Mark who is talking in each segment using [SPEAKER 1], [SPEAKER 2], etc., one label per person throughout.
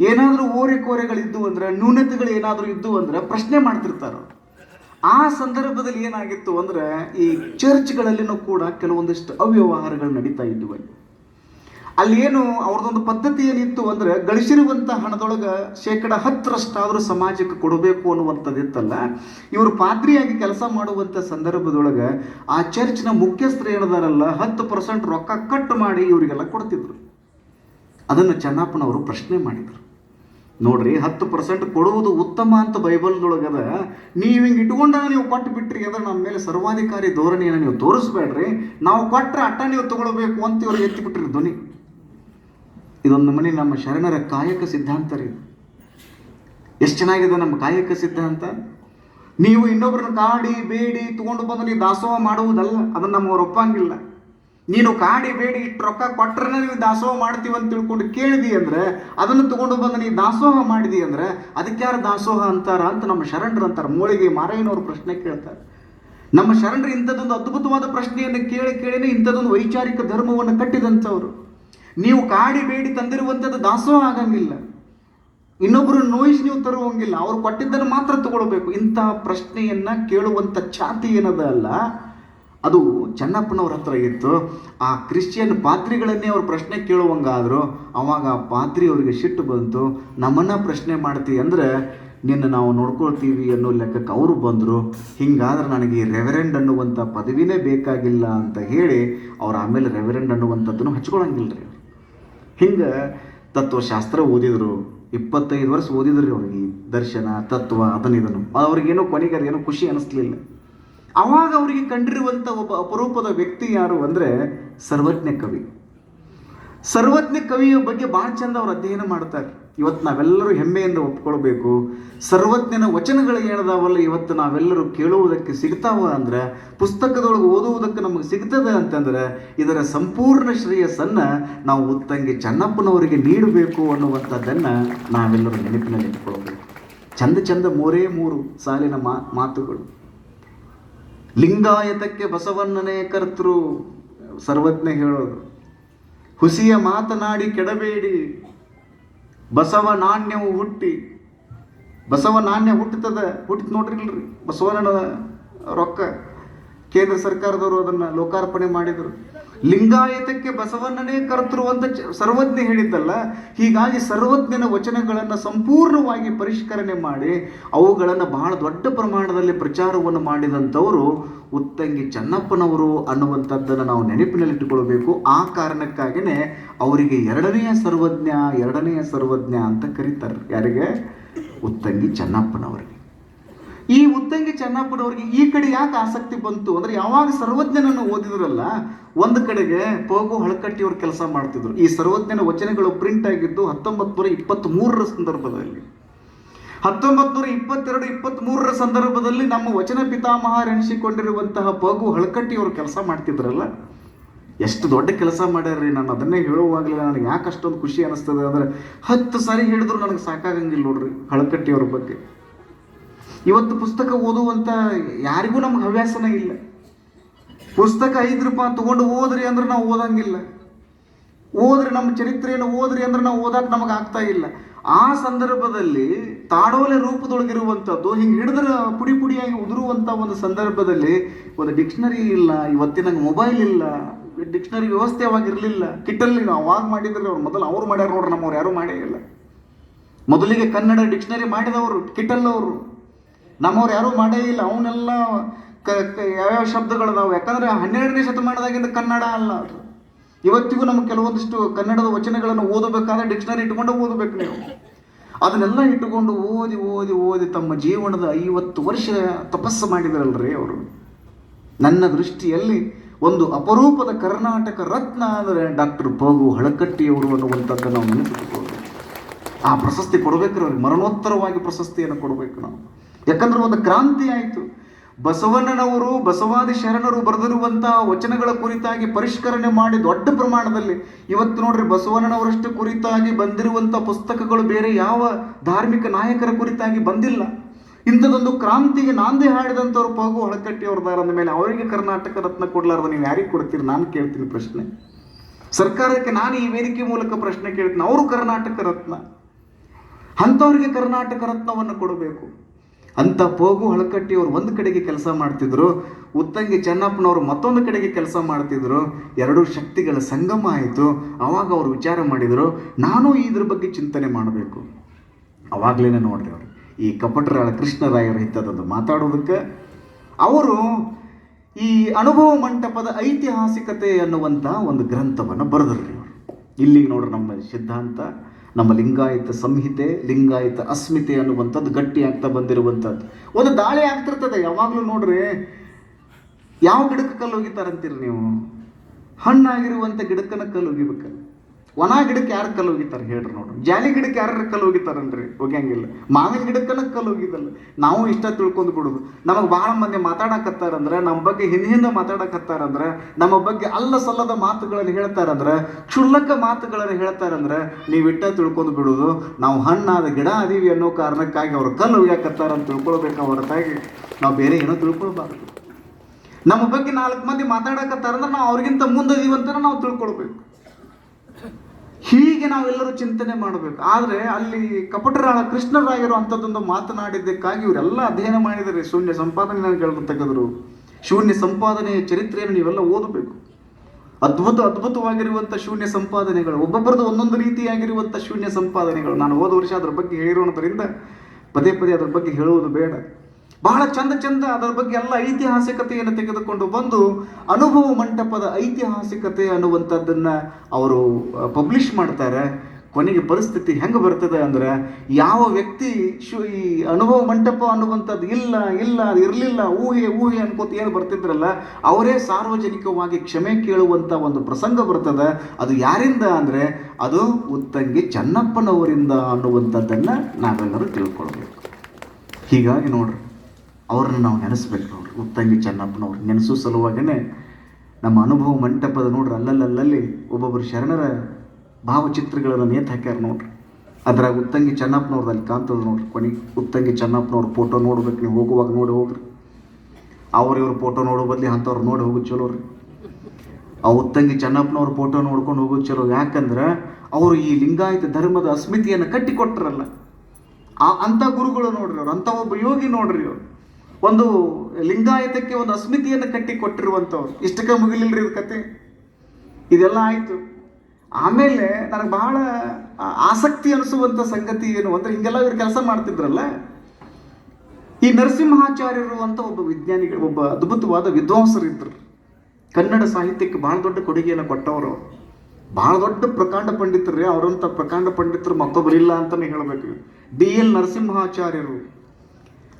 [SPEAKER 1] ಏನಾದರೂ ಓರೆ ಕೋರೆಗಳಿದ್ದು ಅಂದ್ರೆ, ನ್ಯೂನತೆಗಳು ಏನಾದರೂ ಇದ್ದು ಅಂದ್ರೆ ಪ್ರಶ್ನೆ ಮಾಡ್ತಿರ್ತಾರೆ ಆ ಸಂದರ್ಭದಲ್ಲಿ ಏನಾಗಿತ್ತು ಅಂದ್ರೆ, ಈ ಚರ್ಚ್ಗಳಲ್ಲಿನೂ ಕೂಡ ಕೆಲವೊಂದಿಷ್ಟು ಅವ್ಯವಹಾರಗಳು ನಡೀತಾ ಇದ್ವು ಅಲ್ಲಿ. ಅಲ್ಲಿ ಏನು ಅವ್ರದ್ದೊಂದು ಪದ್ಧತಿ ಏನಿತ್ತು ಅಂದ್ರೆ, ಗಳಿಸಿರುವಂಥ ಹಣದೊಳಗೆ ಶೇಕಡ ಹತ್ತರಷ್ಟಾದರೂ ಸಮಾಜಕ್ಕೆ ಕೊಡಬೇಕು ಅನ್ನುವಂಥದ್ದು ಇತ್ತಲ್ಲ. ಇವರು ಪಾತ್ರಿಯಾಗಿ ಕೆಲಸ ಮಾಡುವಂಥ ಸಂದರ್ಭದೊಳಗೆ ಆ ಚರ್ಚ್ನ ಮುಖ್ಯಸ್ಥರು ಏನದಾರಲ್ಲ, ಹತ್ತು ಪರ್ಸೆಂಟ್ ರೊಕ್ಕ ಕಟ್ ಮಾಡಿ ಇವರಿಗೆಲ್ಲ ಕೊಡ್ತಿದ್ರು. ಅದನ್ನು ಚೆನ್ನಪ್ಪನವರು ಪ್ರಶ್ನೆ ಮಾಡಿದರು. ನೋಡ್ರಿ, ಹತ್ತು ಪರ್ಸೆಂಟ್ ಕೊಡುವುದು ಉತ್ತಮ ಅಂತ ಬೈಬಲ್ದೊಳಗದ ನೀವು ಹಿಂಗೆ ಇಟ್ಕೊಂಡ ನೀವು ಕೊಟ್ಟು ಬಿಟ್ರಿ ಅಂದ್ರೆ ನಮ್ಮ ಮೇಲೆ ಸರ್ವಾಧಿಕಾರಿ ಧೋರಣೆಯನ್ನು ನೀವು ತೋರಿಸ್ಬೇಡ್ರಿ. ನಾವು ಕೊಟ್ಟರೆ ಅಟ್ಟ ನೀವು ತಗೊಳ್ಬೇಕು ಅಂತ ಇವ್ರಿಗೆ ಎತ್ತಿಬಿಟ್ರಿ ಧ್ವನಿ. ಇದೊಂದು ಮನೆ ನಮ್ಮ ಶರಣರ ಕಾಯಕ ಸಿದ್ಧಾಂತ ರೀ ಎಷ್ಟು ಚೆನ್ನಾಗಿದೆ ನಮ್ಮ ಕಾಯಕ ಸಿದ್ಧಾಂತ? ನೀವು ಇನ್ನೊಬ್ಬರನ್ನ ಕಾಡಿ, ಬೇಡಿ, ತಗೊಂಡು ಬಂದು ನೀವು ದಾಸೋಹ ಮಾಡುವುದಲ್ಲ, ಅದನ್ನು ನಮ್ಮವ್ರು ಒಪ್ಪಂಗಿಲ್ಲ. ನೀನು ಕಾಡಿ ಬೇಡಿ ಇಷ್ಟು ರೊಕ್ಕ ಕೊಟ್ರೆ ನೀವು ದಾಸೋಹ ಮಾಡ್ತೀವಿ ಅಂತ ತಿಳ್ಕೊಂಡು ಕೇಳಿದಿ ಅಂದ್ರೆ, ಅದನ್ನು ತಗೊಂಡು ಬಂದು ನೀವು ದಾಸೋಹ ಮಾಡಿದಿ ಅಂದ್ರೆ, ಅದಕ್ಕೆ ಯಾರು ದಾಸೋಹ ಅಂತಾರ ಅಂತ ನಮ್ಮ ಶರಣರು ಅಂತಾರೆ. ಮೂಳಿಗೆ ಮಾರಯ್ಯನವ್ರು ಪ್ರಶ್ನೆ ಕೇಳ್ತಾರೆ. ನಮ್ಮ ಶರಣರು ಇಂಥದ್ದೊಂದು ಅದ್ಭುತವಾದ ಪ್ರಶ್ನೆಯನ್ನು ಕೇಳಿ ಕೇಳಿನೇ ಇಂಥದ್ದೊಂದು ವೈಚಾರಿಕ ಧರ್ಮವನ್ನು ಕಟ್ಟಿದಂಥವ್ರು. ನೀವು ಕಾಡಿ ಬೇಡಿ ತಂದಿರುವಂಥದ್ದು ದಾಸೋಹ ಆಗಂಗಿಲ್ಲ. ಇನ್ನೊಬ್ಬರು ನೋಯಿಸಿ ನೀವು ತರುವಂಗಿಲ್ಲ. ಅವ್ರು ಕೊಟ್ಟಿದ್ದನ್ನು ಮಾತ್ರ ತಗೊಳ್ಬೇಕು. ಇಂಥ ಪ್ರಶ್ನೆಯನ್ನ ಕೇಳುವಂಥ ಛಾತಿ ಏನದ ಅಲ್ಲ ಅದು ಚೆನ್ನಪ್ಪನವ್ರ ಹತ್ರ ಇತ್ತು. ಆ ಕ್ರಿಶ್ಚಿಯನ್ ಪಾತ್ರಿಗಳನ್ನೇ ಅವ್ರು ಪ್ರಶ್ನೆ ಕೇಳುವಂಗಾದ್ರು, ಅವಾಗ ಆ ಪಾತ್ರಿ ಅವರಿಗೆ ಸಿಟ್ಟು ಬಂತು. ನಮ್ಮನ್ನ ಪ್ರಶ್ನೆ ಮಾಡ್ತೀವಿ ಅಂದ್ರೆ, ನಿನ್ನ ನಾವು ನೋಡ್ಕೊಳ್ತೀವಿ ಅನ್ನೋ ಲೆಕ್ಕಕ್ಕೆ ಅವರು ಬಂದರು. ಹಿಂಗಾದ್ರೆ ನನಗೆ ಈ ರೆವರೆಂಡ್ ಅನ್ನುವಂಥ ಪದವಿನೇ ಬೇಕಾಗಿಲ್ಲ ಅಂತ ಹೇಳಿ ಅವ್ರು ಆಮೇಲೆ ರೆವರೆಂಡ್ ಅನ್ನುವಂಥದ್ದನ್ನು ಹಚ್ಕೊಳಂಗಿಲ್ಲ ರೀ ಹಿಂಗೆ ತತ್ವಶಾಸ್ತ್ರ ಓದಿದ್ರು. ಇಪ್ಪತ್ತೈದು ವರ್ಷ ಓದಿದ್ರಿ ಅವ್ರಿಗೆ ದರ್ಶನ, ತತ್ವ ಅದನ್ನ ಇದನ್ನು ಅವ್ರಿಗೇನೋ ಕೊನೆಗೆ ಅದೇನೋ ಖುಷಿ ಅನಿಸ್ಲಿಲ್ಲ. ಅವಾಗ ಅವರಿಗೆ ಕಂಡಿರುವಂಥ ಒಬ್ಬ ಅಪರೂಪದ ವ್ಯಕ್ತಿ ಯಾರು ಅಂದರೆ ಸರ್ವಜ್ಞ ಕವಿ. ಸರ್ವಜ್ಞ ಕವಿಯ ಬಗ್ಗೆ ಭಾಳ ಚಂದ ಅವ್ರು ಅಧ್ಯಯನ ಮಾಡ್ತಾರೆ. ಇವತ್ತು ನಾವೆಲ್ಲರೂ ಹೆಮ್ಮೆಯಿಂದ ಒಪ್ಕೊಳ್ಬೇಕು. ಸರ್ವಜ್ಞನ ವಚನಗಳು ಏನದಾವಲ್ಲ, ಇವತ್ತು ನಾವೆಲ್ಲರೂ ಕೇಳುವುದಕ್ಕೆ ಸಿಗ್ತಾವ ಅಂದ್ರೆ, ಪುಸ್ತಕದೊಳಗೆ ಓದುವುದಕ್ಕೆ ನಮಗೆ ಸಿಗ್ತದೆ ಅಂತಂದ್ರೆ, ಇದರ ಸಂಪೂರ್ಣ ಶ್ರೇಯಸ್ಸನ್ನು ನಾವು ಉತ್ತಂಗಿ ಚೆನ್ನಪ್ಪನವರಿಗೆ ನೀಡಬೇಕು ಅನ್ನುವಂಥದ್ದನ್ನು ನಾವೆಲ್ಲರೂ ನೆನಪಿನಲ್ಲಿ ಇಟ್ಕೊಳ್ಬೇಕು. ಚಂದ ಚಂದ ಮೂರೇ ಮೂರು ಸಾಲಿನ ಮಾತುಗಳು. ಲಿಂಗಾಯತಕ್ಕೆ ಬಸವಣ್ಣನೇ ಕರ್ತೃ, ಸರ್ವಜ್ಞ ಹೇಳೋದು. ಹುಸಿಯ ಮಾತನಾಡಿ ಕೆಡಬೇಡಿ. ಬಸವ ನಾಣ್ಯವು ಹುಟ್ಟಿ. ಬಸವ ನಾಣ್ಯ ಹುಟ್ಟುತ್ತದ, ಹುಟ್ಟಿತ್ ನೋಡ್ರಿಲ್ರಿ, ಬಸವಣ್ಣನ ರೊಕ್ಕ. ಕೇಂದ್ರ ಸರ್ಕಾರದವರು ಅದನ್ನು ಲೋಕಾರ್ಪಣೆ ಮಾಡಿದರು. ಲಿಂಗಾಯತಕ್ಕೆ ಬಸವಣ್ಣನೇ ಕರೆತರು ಅಂತ ಸರ್ವಜ್ಞ ಹೇಳಿದ್ದಲ್ಲ, ಹೀಗಾಗಿ ಸರ್ವಜ್ಞನ ವಚನಗಳನ್ನು ಸಂಪೂರ್ಣವಾಗಿ ಪರಿಷ್ಕರಣೆ ಮಾಡಿ ಅವುಗಳನ್ನು ಬಹಳ ದೊಡ್ಡ ಪ್ರಮಾಣದಲ್ಲಿ ಪ್ರಚಾರವನ್ನು ಮಾಡಿದಂಥವರು ಉತ್ತಂಗಿ ಚೆನ್ನಪ್ಪನವರು ಅನ್ನುವಂಥದ್ದನ್ನು ನಾವು ನೆನಪಿನಲ್ಲಿಟ್ಟುಕೊಳ್ಬೇಕು. ಆ ಕಾರಣಕ್ಕಾಗಿಯೇ ಅವರಿಗೆ ಎರಡನೆಯ ಸರ್ವಜ್ಞ ಎರಡನೆಯ ಸರ್ವಜ್ಞ ಅಂತ ಕರೀತಾರೆ. ಯಾರಿಗೆ? ಉತ್ತಂಗಿ ಚೆನ್ನಪ್ಪನವರಿಗೆ. ಈ ಉತ್ತಂಗಿ ಚೆನ್ನಪ್ಪನವರಿಗೆ ಈ ಕಡೆ ಯಾಕೆ ಆಸಕ್ತಿ ಬಂತು? ಅಂದ್ರೆ ಯಾವಾಗ ಸರ್ವಜ್ಞನನ್ನು ಓದಿದ್ರಲ್ಲ, ಒಂದು ಕಡೆಗೆ ಪೋಗು ಹಳಕಟ್ಟಿಯವರು ಕೆಲಸ ಮಾಡ್ತಿದ್ರು. ಈ ಸರ್ವಜ್ಞನ ವಚನಗಳು ಪ್ರಿಂಟ್ ಆಗಿದ್ದು ಹತ್ತೊಂಬತ್ತು ನೂರ ಇಪ್ಪತ್ತ್ ಮೂರರ ಸಂದರ್ಭದಲ್ಲಿ. ಹತ್ತೊಂಬತ್ತು ನೂರ ಇಪ್ಪತ್ತೆರಡು ಇಪ್ಪತ್ತ್ ಮೂರರ ಸಂದರ್ಭದಲ್ಲಿ ನಮ್ಮ ವಚನ ಪಿತಾಮಹ ಎಣಿಸಿಕೊಂಡಿರುವಂತಹ ಪಗು ಹಳಕಟ್ಟಿಯವರು ಕೆಲಸ ಮಾಡ್ತಿದ್ರಲ್ಲ? ಎಷ್ಟು ದೊಡ್ಡ ಕೆಲಸ ಮಾಡ್ಯಾರ್ರಿ ನಾನು ಅದನ್ನೇ ಹೇಳುವಾಗಲೇ ನನಗೆ ಯಾಕೆ ಅಷ್ಟೊಂದು ಖುಷಿ ಅನಿಸ್ತದೆ ಅಂದ್ರೆ ಹತ್ತು ಸಾರಿ ಹೇಳಿದ್ರು ನನಗೆ ಸಾಕಾಗಂಗಿಲ್ಲ ನೋಡ್ರಿ ಹಳಕಟ್ಟಿಯವ್ರ ಬಗ್ಗೆ. ಇವತ್ತು ಪುಸ್ತಕ ಓದುವಂತ ಯಾರಿಗೂ ನಮ್ಗೆ ಹವ್ಯಾಸನೇ ಇಲ್ಲ. ಪುಸ್ತಕ ಐದು ರೂಪಾಯಿ ತಗೊಂಡು ಓದ್ರಿ ಅಂದ್ರೆ ನಾವು ಓದಂಗಿಲ್ಲ. ಓದ್ರಿ ನಮ್ಮ ಚರಿತ್ರೆಯನ್ನು ಓದ್ರಿ ಅಂದ್ರೆ ನಾವು ಓದಕ್ಕೆ ನಮಗೆ ಆಗ್ತಾ ಇಲ್ಲ. ಆ ಸಂದರ್ಭದಲ್ಲಿ ತಾಡೋಲೆ ರೂಪದೊಳಗಿರುವಂಥದ್ದು, ಹಿಂಗೆ ಹಿಡಿದ್ರೆ ಪುಡಿ ಪುಡಿಯಾಗಿ ಉದುರುವಂಥ ಒಂದು ಸಂದರ್ಭದಲ್ಲಿ ಒಂದು ಡಿಕ್ಷನರಿ ಇಲ್ಲ, ಇವತ್ತಿನ ಮೊಬೈಲ್ ಇಲ್ಲ, ಡಿಕ್ಷನರಿ ವ್ಯವಸ್ಥೆ ಅವಾಗಿರಲಿಲ್ಲ ಕಿಟ್ಟಲ್ಲಿ ನಾವು ಅವಾಗ ಮಾಡಿದ್ರೆ ಅವ್ರು ಮೊದಲು ಅವ್ರು ಮಾಡ್ಯಾರ ನೋಡ್ರಿ ನಮ್ಮವ್ರು ಯಾರು ಮಾಡೇ ಇಲ್ಲ. ಮೊದಲಿಗೆ ಕನ್ನಡ ಡಿಕ್ಷನರಿ ಮಾಡಿದವರು ಕಿಟ್ಟಲ್ ಅವರು ನಮ್ಮವ್ರು ಯಾರೂ ಮಾಡೇ ಇಲ್ಲ. ಅವನ್ನೆಲ್ಲ ಕ ಯಾವ್ಯಾವ ಶಬ್ದಗಳದಾವು ಯಾಕಂದರೆ ಹನ್ನೆರಡನೇ ಶತಮಾನದಾಗಿಂದ ಕನ್ನಡ ಅಲ್ಲ ಅದು. ಇವತ್ತಿಗೂ ನಮ್ಗೆ ಕೆಲವೊಂದಿಷ್ಟು ಕನ್ನಡದ ವಚನಗಳನ್ನು ಓದಬೇಕಾದ್ರೆ ಡಿಕ್ಷನರಿ ಇಟ್ಕೊಂಡು ಓದಬೇಕು ನೀವು. ಅದನ್ನೆಲ್ಲ ಇಟ್ಟುಕೊಂಡು ಓದಿ ಓದಿ ಓದಿ ತಮ್ಮ ಜೀವನದ ಐವತ್ತು ವರ್ಷ ತಪಸ್ಸು ಮಾಡಿದರಲ್ರಿ ಅವರು. ನನ್ನ ದೃಷ್ಟಿಯಲ್ಲಿ ಒಂದು ಅಪರೂಪದ ಕರ್ನಾಟಕ ರತ್ನ ಅಂದರೆ ಡಾಕ್ಟರ್ ಬಗು ಹಳಕಟ್ಟಿಯವರು ಅನ್ನುವಂಥದ್ದು ನಾವು ನೆನಪಿಟ್ಟುಕೊಳ್ಬೇಕು ಆ ಪ್ರಶಸ್ತಿ ಕೊಡಬೇಕು ಅವ್ರಿಗೆ. ಮರಣೋತ್ತರವಾಗಿ ಪ್ರಶಸ್ತಿಯನ್ನು ಕೊಡಬೇಕು ನಾವು. ಯಾಕಂದ್ರೆ ಒಂದು ಕ್ರಾಂತಿ ಆಯಿತು. ಬಸವಣ್ಣನವರು, ಬಸವಾದಿ ಶರಣರು ಬರೆದಿರುವಂತಹ ವಚನಗಳ ಕುರಿತಾಗಿ ಪರಿಷ್ಕರಣೆ ಮಾಡಿ ದೊಡ್ಡ ಪ್ರಮಾಣದಲ್ಲಿ ಇವತ್ತು ನೋಡ್ರಿ ಬಸವಣ್ಣನವರಷ್ಟು ಕುರಿತಾಗಿ ಬಂದಿರುವಂಥ ಪುಸ್ತಕಗಳು ಬೇರೆ ಯಾವ ಧಾರ್ಮಿಕ ನಾಯಕರ ಕುರಿತಾಗಿ ಬಂದಿಲ್ಲ. ಇಂಥದೊಂದು ಕ್ರಾಂತಿಗೆ ನಾಂದಿ ಹಾಡಿದಂಥವ್ರು ಪಗು ಹೊಳಕಟ್ಟಿ ಅವ್ರದಾರ ಅಂದ ಮೇಲೆ ಅವರಿಗೆ ಕರ್ನಾಟಕ ರತ್ನ ಕೊಡ್ಲಾರ್ದು ನೀವು ಯಾರಿಗೆ ಕೊಡ್ತೀರಿ? ನಾನು ಕೇಳ್ತೀನಿ ಪ್ರಶ್ನೆ. ಸರ್ಕಾರಕ್ಕೆ ನಾನು ಈ ವೇದಿಕೆ ಮೂಲಕ ಪ್ರಶ್ನೆ ಕೇಳ್ತೀನಿ. ಅವರು ಕರ್ನಾಟಕ ರತ್ನ. ಅಂಥವ್ರಿಗೆ ಕರ್ನಾಟಕ ರತ್ನವನ್ನು ಕೊಡಬೇಕು. ಅಂತ ಪೋಗು ಹಳಕಟ್ಟಿಯವರು ಒಂದು ಕಡೆಗೆ ಕೆಲಸ ಮಾಡ್ತಿದ್ರು, ಉತ್ತಂಗಿ ಚೆನ್ನಪ್ಪನವರು ಮತ್ತೊಂದು ಕಡೆಗೆ ಕೆಲಸ ಮಾಡ್ತಿದ್ರು, ಎರಡೂ ಶಕ್ತಿಗಳ ಸಂಗಮ ಆಯಿತು. ಅವಾಗ ಅವರು ವಿಚಾರ ಮಾಡಿದರು, ನಾನು ಇದ್ರ ಬಗ್ಗೆ ಚಿಂತನೆ ಮಾಡಬೇಕು. ಅವಾಗಲೇ ನೋಡ್ರಿ ಅವರು, ಈ ಕಪಟರಾಳ ಕೃಷ್ಣರಾಯರು ಇಂಥದ್ದು ಮಾತಾಡೋದಕ್ಕೆ. ಅವರು ಈ ಅನುಭವ ಮಂಟಪದ ಐತಿಹಾಸಿಕತೆ ಅನ್ನುವಂಥ ಒಂದು ಗ್ರಂಥವನ್ನು ಬರೆದ್ರಿ ಅವರು. ಇಲ್ಲಿಗೆ ನೋಡ್ರಿ ನಮ್ಮ ಸಿದ್ಧಾಂತ. ನಮ್ಮ ಲಿಂಗಾಯತ ಸಂಹಿತೆ, ಲಿಂಗಾಯತ ಅಸ್ಮಿತೆ ಅನ್ನುವಂಥದ್ದು ಗಟ್ಟಿ ಆಗ್ತಾ ಬಂದಿರುವಂಥದ್ದು. ಒಂದು ದಾಳಿ ಆಗ್ತಿರ್ತದೆ, ಯಾವಾಗಲೂ ನೋಡ್ರಿ. ಯಾವ ಗಿಡಕ್ಕೆ ಕಲ್ಲು ಒಗಿತಾರಂತೀರಿ ನೀವು? ಹಣ್ಣಾಗಿರುವಂಥ ಗಿಡಕ್ಕನ ಕಲ್ಲು ಒಗಿಬೇಕಲ್ಲ ಒಣ ಗಿಡಕ್ಕೆ ಯಾರು ಕಲ್ಲು ಒಗಿತಾರೆ ಹೇಳ್ರಿ ನೋಡ್ರಿ. ಜಾಲಿ ಗಿಡಕ್ಕೆ ಯಾರು ಕಲ್ಲು ಒಗಿತಾರನ್ರಿ? ಒಗ್ಯಂಗಿಲ್ಲ. ಮಾವಿನ ಗಿಡಕ್ಕನ ಕಲ್ಲು ಒಗಿದಲ್ಲ. ನಾವು ಇಷ್ಟ ತಿಳ್ಕೊಂಡು ಬಿಡುದು. ನಮಗೆ ಬಹಳ ಮಂದಿ ಮಾತಾಡಕತ್ತಾರಂದ್ರೆ ನಮ್ಮ ಬಗ್ಗೆ ಹಿಂದೆ ಹಿಂದೆ ಮಾತಾಡಕತ್ತಾರಂದ್ರೆ, ನಮ್ಮ ಬಗ್ಗೆ ಅಲ್ಲ ಸಲ್ಲದ ಮಾತುಗಳನ್ನು ಹೇಳ್ತಾರಂದ್ರೆ, ಕ್ಷುಲ್ಲಕ ಮಾತುಗಳನ್ನು ಹೇಳ್ತಾರಂದ್ರೆ, ನೀವು ಇಟ್ಟ ತಿಳ್ಕೊಂಡು ಬಿಡುದು. ನಾವು ಹಣ್ಣಾದ ಗಿಡ ಅದೀವಿ ಅನ್ನೋ ಕಾರಣಕ್ಕಾಗಿ ಅವ್ರು ಕಲ್ಲು ಒಗ್ಯಾಕತ್ತಾರ ಅಂತ ತಿಳ್ಕೊಳ್ಬೇಕು ಹೊರತಾಗಿ ನಾವು ಬೇರೆ ಏನೋ ತಿಳ್ಕೊಳ್ಬಾರ್ದು. ನಮ್ಮ ಬಗ್ಗೆ ನಾಲ್ಕು ಮಂದಿ ಮಾತಾಡಕತ್ತಾರಂದ್ರೆ ನಾವು ಅವ್ರಿಗಿಂತ ಮುಂದೆ ಅಂತ ನಾವು ತಿಳ್ಕೊಳ್ಬೇಕು. ಹೀಗೆ ನಾವೆಲ್ಲರೂ ಚಿಂತನೆ ಮಾಡಬೇಕು. ಆದರೆ ಅಲ್ಲಿ ಕಪಟರಾಳ ಕೃಷ್ಣರಾಗಿರೋ ಅಂಥದ್ದೊಂದು ಮಾತನಾಡಿದ್ದಕ್ಕಾಗಿ ಇವರೆಲ್ಲ ಅಧ್ಯಯನ ಮಾಡಿದರೆ ಶೂನ್ಯ ಸಂಪಾದನೆ ತೆಗೆದರು ಶೂನ್ಯ ಸಂಪಾದನೆಯ ಚರಿತ್ರೆಯನ್ನು ನೀವೆಲ್ಲ ಓದಬೇಕು. ಅದ್ಭುತ ಅದ್ಭುತವಾಗಿರುವಂಥ ಶೂನ್ಯ ಸಂಪಾದನೆಗಳು ಒಬ್ಬೊಬ್ಬರದ್ದು ಒಂದೊಂದು ರೀತಿಯಾಗಿರುವಂಥ ಶೂನ್ಯ ಸಂಪಾದನೆಗಳು. ನಾನು ಹೋದ ವರ್ಷ ಅದರ ಬಗ್ಗೆ ಹೇಳಿರೋದ್ರಿಂದ ಪದೇ ಪದೇ ಅದರ ಬಗ್ಗೆ ಹೇಳುವುದು ಬೇಡ. ಬಹಳ ಚಂದ ಚಂದ ಅದರ ಬಗ್ಗೆ ಎಲ್ಲ ಐತಿಹಾಸಿಕತೆಯನ್ನು ತೆಗೆದುಕೊಂಡು ಬಂದು ಅನುಭವ ಮಂಟಪದ ಐತಿಹಾಸಿಕತೆ ಅನ್ನುವಂಥದ್ದನ್ನು ಅವರು ಪಬ್ಲಿಷ್ ಮಾಡ್ತಾರೆ. ಕೊನೆಗೆ ಪರಿಸ್ಥಿತಿ ಹೆಂಗೆ ಬರ್ತದೆ ಅಂದ್ರೆ ಯಾವ ವ್ಯಕ್ತಿ ಶು, ಈ ಅನುಭವ ಮಂಟಪ ಅನ್ನುವಂಥದ್ದು ಇಲ್ಲ ಇಲ್ಲ ಅದು ಇರಲಿಲ್ಲ, ಊಹೆ ಊಹೆ ಅನ್ಕೋತ ಏನು ಬರ್ತಿದ್ರಲ್ಲ, ಅವರೇ ಸಾರ್ವಜನಿಕವಾಗಿ ಕ್ಷಮೆ ಕೇಳುವಂಥ ಒಂದು ಪ್ರಸಂಗ ಬರ್ತದೆ. ಅದು ಯಾರಿಂದ ಅಂದರೆ ಅದು ಉತ್ತಂಗಿ ಚನ್ನಪ್ಪನವರಿಂದ ಅನ್ನುವಂಥದ್ದನ್ನು ನಾವೆಲ್ಲರೂ ತಿಳ್ಕೊಳ್ಬೇಕು. ಹೀಗಾಗಿ ನೋಡ್ರಿ. ಅವ್ರನ್ನ ನಾವು ನೆನೆಸ್ಬೇಕು ನೋಡ್ರಿ. ಉತ್ತಂಗಿ ಚೆನ್ನಪ್ಪನವ್ರು ನೆನೆಸೋ ಸಲುವಾಗಿನೇ ನಮ್ಮ ಅನುಭವ ಮಂಟಪದ ನೋಡ್ರಿ, ಅಲ್ಲಲ್ಲಲ್ಲಿ ಒಬ್ಬೊಬ್ಬರು ಶರಣರ ಭಾವಚಿತ್ರಗಳನ್ನು ನೇತು ಹಾಕ್ಯಾರ ನೋಡ್ರಿ. ಅದ್ರಾಗ ಉತ್ತಂಗಿ ಚೆನ್ನಪ್ಪನವ್ರದ್ದು ಅಲ್ಲಿ ಕಾಣ್ತದ ನೋಡ್ರಿ ಕೊನೆಗೆ ಉತ್ತಂಗಿ ಚೆನ್ನಪ್ಪನವ್ರ ಫೋಟೋ ನೋಡ್ಬೇಕು, ನೀವು ಹೋಗುವಾಗ ನೋಡಿ ಹೋಗ್ರಿ. ಅವ್ರ ಫೋಟೋ ನೋಡೋ ಬದಲಿ ಅಂಥವ್ರು ನೋಡಿ ಹೋಗೋದು ಚಲೋ ರೀ. ಆ ಉತ್ತಂಗಿ ಚೆನ್ನಪ್ಪನವ್ರ ಫೋಟೋ ನೋಡ್ಕೊಂಡು ಹೋಗೋದು ಚಲೋ ಯಾಕಂದ್ರೆ ಅವರು ಈ ಲಿಂಗಾಯತ ಧರ್ಮದ ಅಸ್ಮಿತೆಯನ್ನು ಕಟ್ಟಿಕೊಟ್ರಲ್ಲ. ಆ ಅಂಥ ಗುರುಗಳು ನೋಡ್ರಿ ಅವ್ರು, ಅಂಥ ಒಬ್ಬ ಯೋಗಿ ನೋಡ್ರಿ ಅವ್ರು. ಒಂದು ಲಿಂಗಾಯತಕ್ಕೆ ಒಂದು ಅಸ್ಮಿತೆಯನ್ನು ಕಟ್ಟಿ ಕೊಟ್ಟಿರುವಂಥವ್ರು ಇಷ್ಟಕ್ಕೆ ಮುಗಿಲಿಲ್ರಿ ಇವ್ರ ಕತೆ? ಇದೆಲ್ಲ ಆಯಿತು. ಆಮೇಲೆ ನನಗೆ ಬಹಳ ಆಸಕ್ತಿ ಅನಿಸುವಂಥ ಸಂಗತಿ ಏನು ಅಂದರೆ ಹಿಂಗೆಲ್ಲ ಇವ್ರು ಕೆಲಸ ಮಾಡ್ತಿದ್ರಲ್ಲ? ಈ ನರಸಿಂಹಾಚಾರ್ಯರು ಅಂತ ಒಬ್ಬ ವಿಜ್ಞಾನಿಗಳು, ಒಬ್ಬ ಅದ್ಭುತವಾದ ವಿದ್ವಾಂಸರಿದ್ದರು ಕನ್ನಡ ಸಾಹಿತ್ಯಕ್ಕೆ ಬಹಳ ದೊಡ್ಡ ಕೊಡುಗೆಯನ್ನು ಕೊಟ್ಟವರು. ಬಹಳ ದೊಡ್ಡ ಪ್ರಕಾಂಡ ಪಂಡಿತರು ಅವರಂಥ ಪ್ರಕಾಂಡ ಪಂಡಿತರು ಮತ್ತೊಬ್ಬರಿಲ್ಲ ಅಂತಲೇ ಹೇಳಬೇಕು. ಡಿ ಎಲ್ ನರಸಿಂಹಾಚಾರ್ಯರು.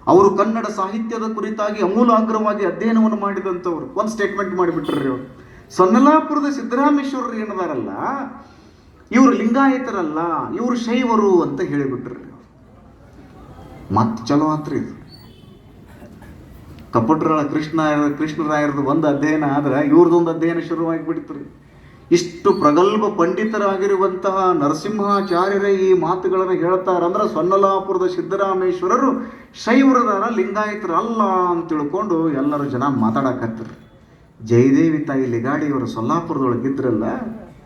[SPEAKER 1] ಅವರು ಕನ್ನಡ ಸಾಹಿತ್ಯದ ಕುರಿತಾಗಿ ಅಮೂಲಾಗ್ರವಾಗಿ ಅಧ್ಯಯನವನ್ನು ಮಾಡಿದಂಥವ್ರು. ಒಂದು ಸ್ಟೇಟ್ಮೆಂಟ್ ಮಾಡಿಬಿಟ್ರಿ ಅವರು. ಸೊನ್ನಲಾಪುರದ ಸಿದ್ದರಾಮೇಶ್ವರರು ಏನದಾರಲ್ಲ, ಇವರು ಲಿಂಗಾಯತರಲ್ಲ, ಇವರು ಶೈವರು ಅಂತ ಹೇಳಿಬಿಟ್ರಿ ಮತ್ತೆ ಚಲೋ ಆತ್ರಿ ಇದು. ಕಪಟರಾಳ ಕೃಷ್ಣ ಕೃಷ್ಣರಾಯರದು ಒಂದು ಅಧ್ಯಯನ ಆದ್ರೆ ಇವ್ರದ್ದೊಂದು ಅಧ್ಯಯನ ಶುರುವಾಗಿಬಿಡ್ತು ರೀ ಇಷ್ಟು ಪ್ರಗಲ್ಭ ಪಂಡಿತರಾಗಿರುವಂತಹ ನರಸಿಂಹಾಚಾರ್ಯರೇ ಈ ಮಾತುಗಳನ್ನು ಹೇಳ್ತಾರಂದ್ರೆ ಸೊನ್ನಲಾಪುರದ ಸಿದ್ದರಾಮೇಶ್ವರರು ಶೈವರದಾರ ಲಿಂಗಾಯತರು ಅಲ್ಲ ಅಂತ ತಿಳ್ಕೊಂಡು ಎಲ್ಲರೂ ಜನ ಮಾತಾಡಕತ್ತರು ಜಯದೇವಿ ತಾಯಿ ಲಿಗಾಡಿಯವರು ಸೊಲ್ಲಾಪುರದೊಳಗಿದ್ರಲ್ಲ,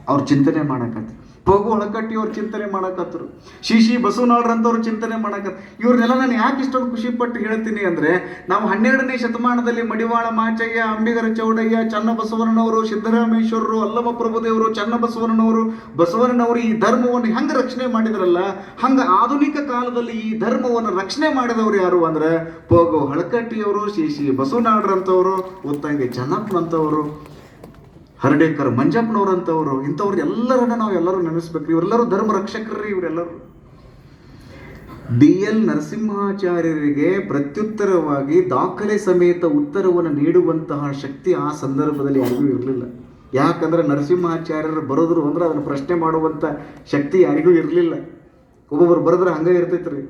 [SPEAKER 1] ಅವ್ರು ಚಿಂತನೆ ಮಾಡಕತ್ರು. ಪಗು ಒಳಕಟ್ಟಿ ಅವ್ರು ಚಿಂತನೆ ಮಾಡಕತ್ತರು ಶಿಶಿ ಬಸವನಾಡ್ರಂಥವ್ರು ಚಿಂತನೆ ಮಾಡಕತ್ತ ಇವ್ರನ್ನೆಲ್ಲ ನಾನು ಯಾಕೆ ಇಷ್ಟೊಂದು ಖುಷಿ ಪಟ್ಟು ಹೇಳ್ತೀನಿ ಅಂದರೆ, ನಾವು ಹನ್ನೆರಡನೇ ಶತಮಾನದಲ್ಲಿ ಮಡಿವಾಳ ಮಾಚಯ್ಯ, ಅಂಬಿಗರ ಚೌಡಯ್ಯ ಚನ್ನಬಸವಣ್ಣನವರು ಸಿದ್ದರಾಮೇಶ್ವರರು ಅಲ್ಲಮ ಪ್ರಭುದೇವರು ಚನ್ನಬಸವಣ್ಣನವರು ಬಸವಣ್ಣನವರು ಈ ಧರ್ಮವನ್ನು ಹೆಂಗೆ ರಕ್ಷಣೆ ಮಾಡಿದ್ರಲ್ಲ, ಹಂಗೆ ಆಧುನಿಕ ಕಾಲದಲ್ಲಿ ಈ ಧರ್ಮವನ್ನು ರಕ್ಷಣೆ ಮಾಡಿದವರು ಯಾರು ಅಂದರೆ ಪೋಗೋ ಹಳಕಟ್ಟಿಯವರು ಶಿಶಿ ಶ್ರೀ ಬಸವನಾಡ್ರಂಥವರು ಉತ್ತಂಗಿ ಚೆನ್ನಪ್ಪನಂಥವರು ಹರ್ಡೇಕರ್ ಮಂಜಪ್ಪನವ್ರಂಥವ್ರು ಇಂಥವ್ರು ಎಲ್ಲರನ್ನ ನಾವು ಎಲ್ಲರೂ ನೆನೆಸ್ಬೇಕು ಇವರೆಲ್ಲರೂ ಧರ್ಮ ರಕ್ಷಕರ್ರಿ ಇವರೆಲ್ಲರೂ. ಬಿ ಎಲ್ ನರಸಿಂಹಾಚಾರ್ಯರಿಗೆ ಪ್ರತ್ಯುತ್ತರವಾಗಿ ದಾಖಲೆ ಸಮೇತ ಉತ್ತರವನ್ನು ನೀಡುವಂತಹ ಶಕ್ತಿ ಆ ಸಂದರ್ಭದಲ್ಲಿ ಯಾರಿಗೂ ಇರಲಿಲ್ಲ. ಯಾಕಂದ್ರೆ ನರಸಿಂಹಾಚಾರ್ಯರು ಬರೋದ್ರು ಅಂದ್ರೆ ಅದನ್ನು ಪ್ರಶ್ನೆ ಮಾಡುವಂಥ ಶಕ್ತಿ ಯಾರಿಗೂ ಇರಲಿಲ್ಲ. ಒಬ್ಬೊಬ್ರು ಬರೆದ್ರೆ ಹಂಗೆ ಇರ್ತೈತೆ ರೀ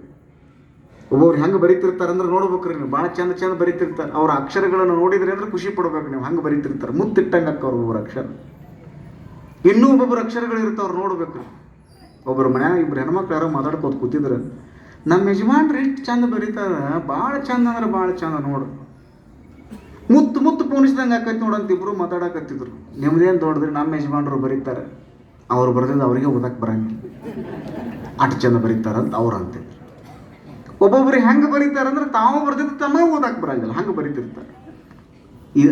[SPEAKER 1] ಒಬ್ಬೊಬ್ರು ಹೆಂಗೆ ಬರೀತಿರ್ತಾರೆ ಅಂದ್ರೆ ನೋಡ್ಬೇಕ್ರಿ ನೀವು. ಭಾಳ ಚಂದ ಚಂದ ಬರೀತಿರ್ತಾರೆ. ಅವ್ರ ಅಕ್ಷರಗಳನ್ನು ನೋಡಿದ್ರೆ ಅಂದ್ರೆ ಖುಷಿ ಪಡ್ಬೇಕು ನೀವು. ಹಂಗೆ ಬರೀತಿರ್ತಾರೆ? ಮುತ್ತಿಟ್ಟಂಗೆ ಅಕ್ಕ ಒಬ್ಬೊಬ್ರು ಅಕ್ಷರ. ಇನ್ನೂ ಒಬ್ಬೊಬ್ರು ಅಕ್ಷರಗಳು ಇರ್ತಾವ್ರು ನೋಡ್ಬೇಕು ಒಬ್ಬರು ಮನ್ಯಾಗ ಇಬ್ರು ಹೆಣ್ಮಕ್ಳು ಯಾರೋ ಮಾತಾಡ್ಕೋತ ಕೂತಿದ್ರು. ನಮ್ಮ ಯಜಮಾನ್ರು ಎಷ್ಟು ಚಂದ ಬರೀತಾರ? ಭಾಳ ಚಂದ ಅಂದ್ರೆ ಭಾಳ ಚಂದ ನೋಡು. ಮುತ್ತು ಮುತ್ತು ಪೋಣಿಸ್ದಂಗೆ ಆಕೈತಿ ನೋಡಂತ ಇಬ್ರು ಮಾತಾಡಕತ್ತಿದ್ರು. ನಿಮ್ದೇನು ದೊಡ್ಡದ್ರಿ? ನಮ್ಮ ಯಜಮಾನ್ರು ಬರೀತಾರೆ. ಅವ್ರು ಬರೆದಿದ್ದು ಅವರಿಗೆ ಓದಕ್ಕೆ ಬರಂಗಿಲ್ಲ. ಅಷ್ಟು ಚಂದ ಬರೀತಾರಂತ ಅವ್ರು ಅಂತಿದ್ರು ಒಬ್ಬೊಬ್ರು ಹೆಂಗೆ ಬರೀತಾರಂದ್ರೆ ತಾವು ಬರ್ದಿದ್ದು ತಮ್ಮ ಓದಕ್ಕೆ ಬರಂಗಿಲ್ಲ ಹಂಗೆ ಬರೀತಿರ್ತಾರೆ? ಈ